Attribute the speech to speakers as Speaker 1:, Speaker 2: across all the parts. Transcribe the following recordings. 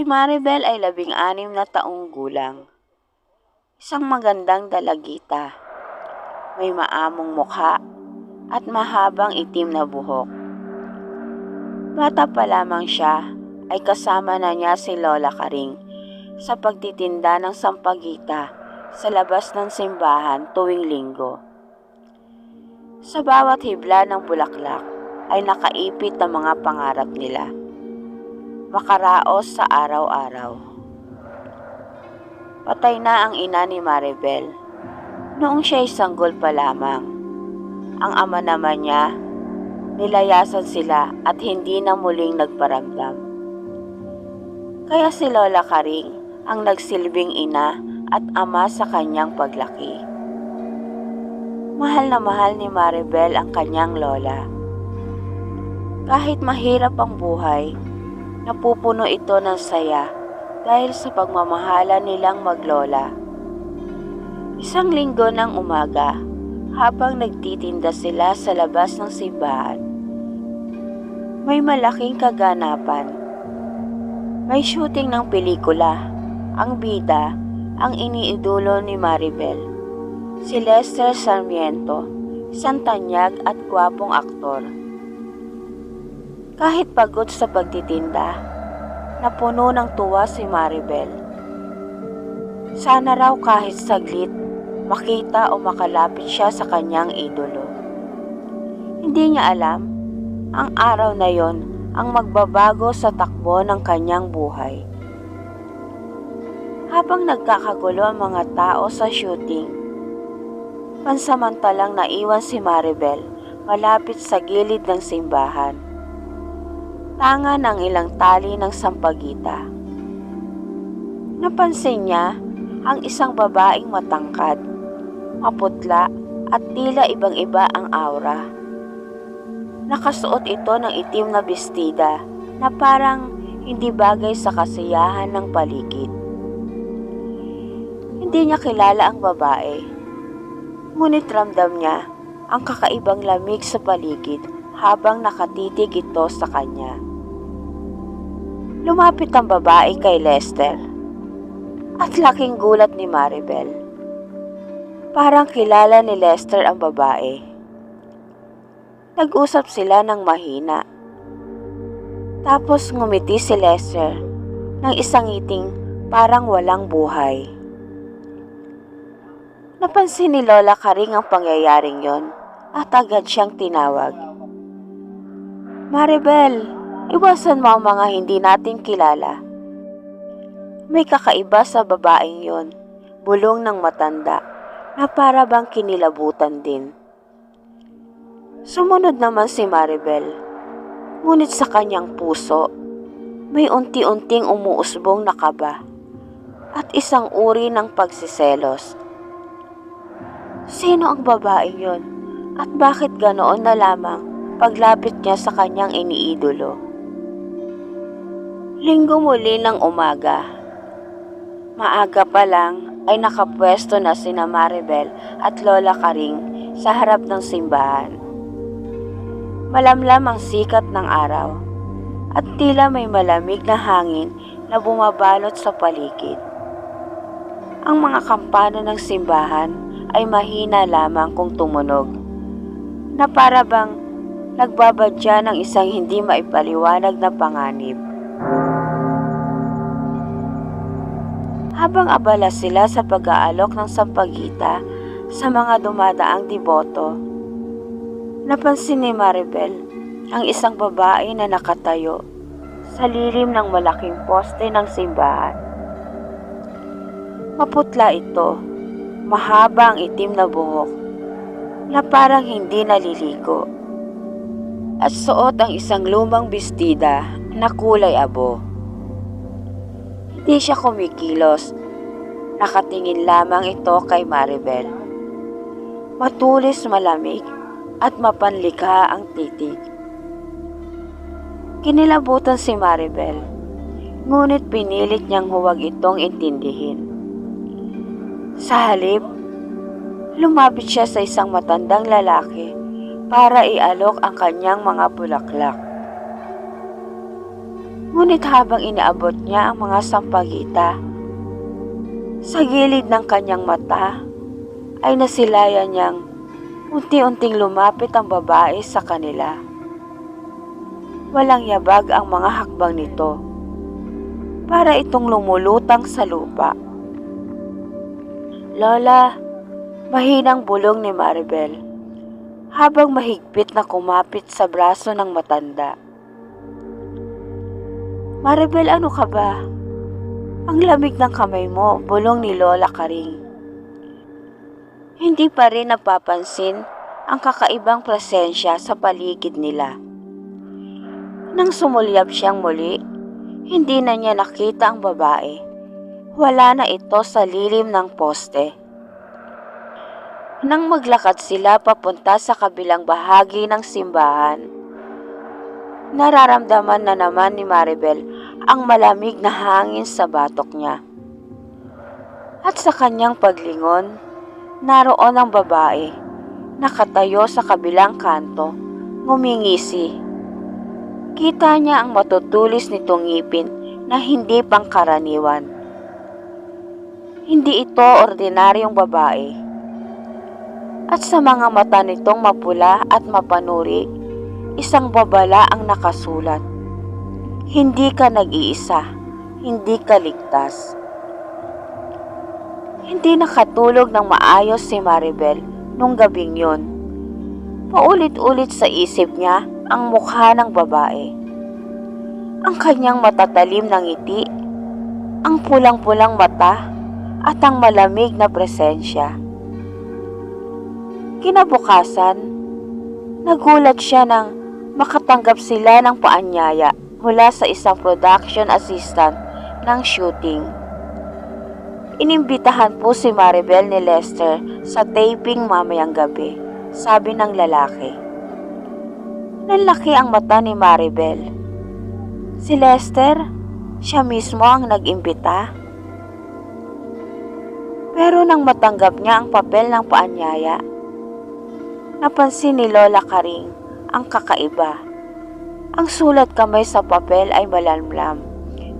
Speaker 1: Si Maribel ay labing-anim na taong gulang. Isang magandang dalagita. May maamong mukha at mahabang itim na buhok. Bata pa lamang siya ay kasama na niya si Lola Karing sa pagtitinda ng sampagita sa labas ng simbahan tuwing linggo. Sa bawat hibla ng bulaklak ay nakaipit ang mga pangarap nila. Makaraos sa araw-araw. Patay na ang ina ni Maribel. Noong siya'y sanggol pa lamang. Ang ama naman niya, nilayasan sila at hindi na muling nagparamdam. Kaya si Lola Karing ang nagsilbing ina at ama sa kanyang paglaki. Mahal na mahal ni Maribel ang kanyang lola. Kahit mahirap ang buhay, napupuno ito ng saya dahil sa pagmamahala nilang maglola. Isang linggo ng umaga, habang nagtitinda sila sa labas ng simbahan, may malaking kaganapan. May shooting ng pelikula. Ang bida, ang iniidolo ni Maribel. Si Lester Sarmiento, isang tanyag at gwapong aktor. Kahit pagod sa pagtitinda, napuno ng tuwa si Maribel. Sana raw kahit saglit, makita o makalapit siya sa kanyang idolo. Hindi niya alam, ang araw na yon ang magbabago sa takbo ng kanyang buhay. Habang nagkakagulo ang mga tao sa shooting, pansamantalang naiwan si Maribel malapit sa gilid ng simbahan. Tanga ng ilang tali ng sampagita. Napansin niya ang isang babaeng matangkad, maputla at tila ibang-iba ang aura. Nakasuot ito ng itim na bestida na parang hindi bagay sa kasiyahan ng paligid. Hindi niya kilala ang babae. Ngunit ramdam niya ang kakaibang lamig sa paligid habang nakatitig ito sa kanya. Lumapit ang babae kay Lester. At laking gulat ni Maribel. Parang kilala ni Lester ang babae. Nag-usap sila ng mahina. Tapos ngumiti si Lester ng isang ngiting parang walang buhay. Napansin ni Lola Karing ang pangyayaring yon at agad siyang tinawag. Maribel, iwasan mo ang mga hindi natin kilala. May kakaiba sa babaeng yon, bulong ng matanda, na para bang kinilabutan din. Sumunod naman si Maribel, ngunit sa kanyang puso, may unti-unting umuusbong na kaba at isang uri ng pagsiselos. Sino ang babae yon? At bakit ganoon na lamang paglapit niya sa kanyang iniidolo? Linggo muli ng umaga. Maaga pa lang ay nakapwesto na sina Maribel at Lola Karing sa harap ng simbahan. Malamlam ang sikat ng araw at tila may malamig na hangin na bumabalot sa paligid. Ang mga kampana ng simbahan ay mahina lamang kung tumunog, na para bang nagbabadya ng isang hindi maipaliwanag na panganib. Habang abala sila sa pag-aalok ng sampagita sa mga dumadaang diboto, napansin ni Maribel ang isang babae na nakatayo sa lilim ng malaking poste ng simbahan. Maputla ito mahaba ang itim na buhok na parang hindi naliligo at suot ang isang lumang bestida na kulay abo. Hindi siya kumikilos. Nakatingin lamang ito kay Maribel. Matulis malamig at mapanlikha ang titig. Kinilabutan si Maribel, ngunit pinilit niyang huwag itong intindihin. Sa halip, lumapit siya sa isang matandang lalaki para ialok ang kanyang mga bulaklak. Ngunit habang inaabot niya ang mga sampagita, sa gilid ng kanyang mata ay nasilayan niyang unti-unting lumapit ang babae sa kanila. Walang yabag ang mga hakbang nito para itong lumulutang sa lupa. Lola, mahinang bulong ni Maribel habang mahigpit na kumapit sa braso ng matanda. Maribel, ano ka ba? Ang lamig ng kamay mo, bulong ni Lola Karing. Hindi pa rin napapansin ang kakaibang presensya sa paligid nila. Nang sumulyap siyang muli, hindi na niya nakita ang babae. Wala na ito sa lilim ng poste. Nang maglakad sila papunta sa kabilang bahagi ng simbahan, nararamdaman na naman ni Maribel ang malamig na hangin sa batok niya. At sa kanyang paglingon, naroon ang babae, nakatayo sa kabilang kanto, ngumingisi. Kita niya ang matutulis nitong ngipin na hindi pangkaraniwan. Hindi ito ordinaryong babae. At sa mga mata nitong mapula at mapanuri, isang babala ang nakasulat. Hindi ka nag-iisa, hindi ka ligtas. Hindi nakatulog ng maayos si Maribel nung gabing yun. Paulit-ulit sa isip niya ang mukha ng babae. Ang kanyang matatalim na ngiti, ang pulang-pulang mata, at ang malamig na presensya. Kinabukasan, nagulat siya nang makatanggap sila ng paanyaya mula sa isang production assistant ng shooting. Inimbitahan po si Maribel ni Lester sa taping mamayang gabi, sabi ng lalaki. Nanlaki ang mata ni Maribel. Si Lester, siya mismo ang nag-imbita. Pero nang matanggap niya ang papel ng paanyaya, napansin ni Lola Karing ang kakaiba. Ang sulat kamay sa papel ay malamlam,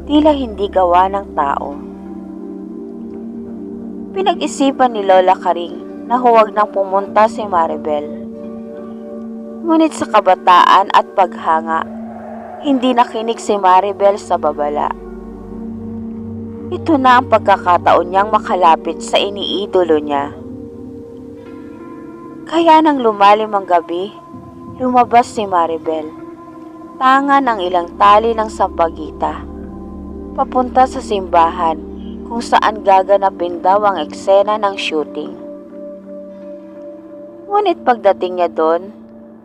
Speaker 1: tila hindi gawa ng tao. Pinag-isipan ni Lola Karing na huwag nang pumunta si Maribel. Ngunit sa kabataan at paghanga, hindi nakinig si Maribel sa babala. Ito na ang pagkakataon niyang makalapit sa iniidolo niya. Kaya nang lumalim ang gabi, lumabas si Maribel. Tanga ng ilang tali ng sampagita. Papunta sa simbahan kung saan gaganapin daw ang eksena ng shooting. Ngunit pagdating niya doon,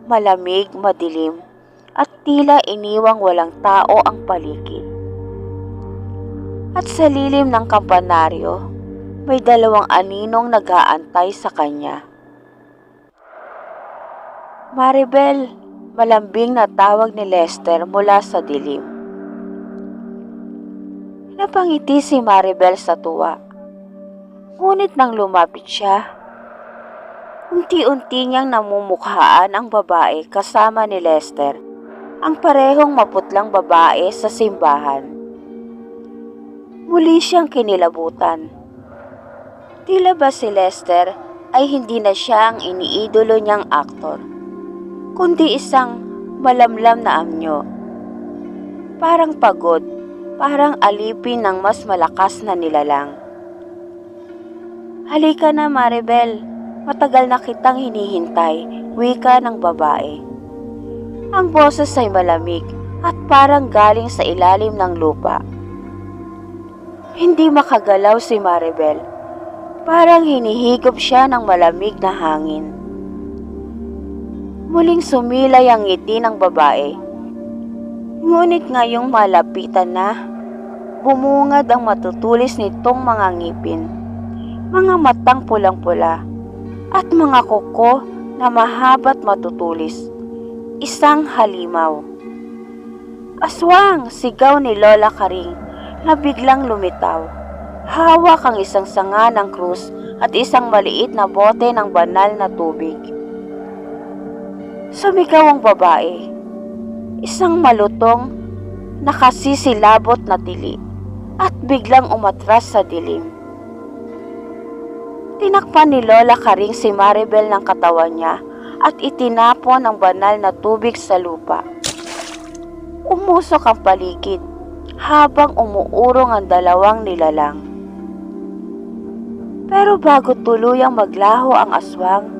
Speaker 1: malamig, madilim, at tila iniwang walang tao ang paligid. At sa lilim ng kampanaryo, may dalawang aninong nag-aantay sa kanya. Maribel, malambing na tawag ni Lester mula sa dilim. Napangiti si Maribel sa tuwa. Ngunit nang lumapit siya, unti-unti niyang namumukhaan ang babae kasama ni Lester, ang parehong maputlang babae sa simbahan. Muli siyang kinilabutan. Tila ba si Lester ay hindi na siya ang iniidolo niyang aktor, kundi isang malamlam na amnyo. Parang pagod, parang alipin ng mas malakas na nilalang. Halika na Maribel, matagal na kitang hinihintay, wika ng babae. Ang boses ay malamig at parang galing sa ilalim ng lupa. Hindi makagalaw si Maribel. Parang hinihigop siya ng malamig na hangin. Muling sumilay ang ngiti ng babae. Ngunit ngayong malapitan na, bumungad ang matutulis nitong mga ngipin, mga matang pulang-pula, at mga kuko na mahabat matutulis. Isang halimaw. Aswang! Sigaw ni Lola Karing na biglang lumitaw. Hawak ang isang sanga ng krus at isang maliit na bote ng banal na tubig. Sumigaw ang babae. Isang malutong nakasisilabot na tili at biglang umatras sa dilim. Tinakpan ni Lola Karing si Maribel ng katawan niya at itinapon ang banal na tubig sa lupa. Umusok ang paligid habang umuurong ang dalawang nilalang. Pero bago tuluyang maglaho ang aswang,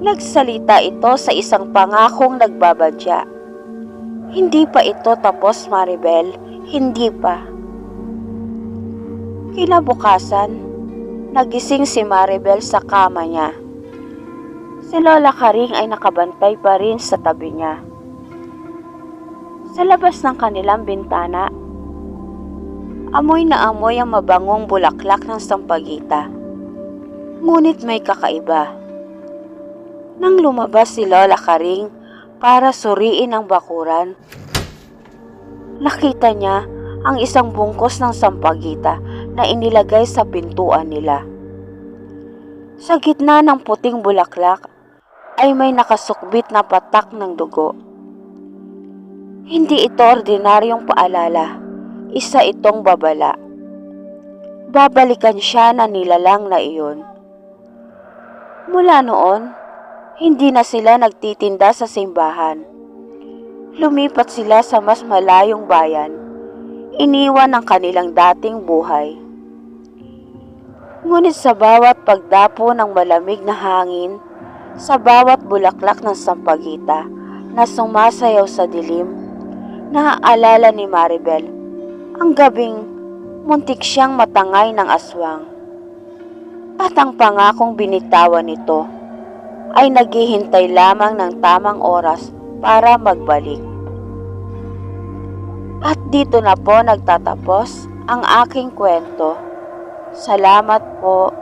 Speaker 1: nagsalita ito sa isang pangakong nagbabadya. Hindi pa ito tapos, Maribel. Hindi pa. Kinabukasan, nagising si Maribel sa kama niya. Si Lola Karing ay nakabantay pa rin sa tabi niya. Sa labas ng kanilang bintana, amoy na amoy ang mabangong bulaklak ng sampagita. Ngunit may kakaiba. Nang lumabas si Lola Karing para suriin ang bakuran, nakita niya ang isang bungkos ng sampagita na inilagay sa pintuan nila. Sa gitna ng puting bulaklak ay may nakasukbit na patak ng dugo. Hindi ito ordinaryong paalala, isa itong babala. Babalikan siya na nilalang na iyon. Mula noon, hindi na sila nagtitinda sa simbahan. Lumipat sila sa mas malayong bayan. Iniwan ang kanilang dating buhay. Ngunit sa bawat pagdapo ng malamig na hangin, sa bawat bulaklak ng sampagita na sumasayaw sa dilim, naaalala ni Maribel ang gabing muntik siyang matangay ng aswang. At ang pangakong binitawan nito ay naghihintay lamang ng tamang oras para magbalik. At dito na po nagtatapos ang aking kwento. Salamat po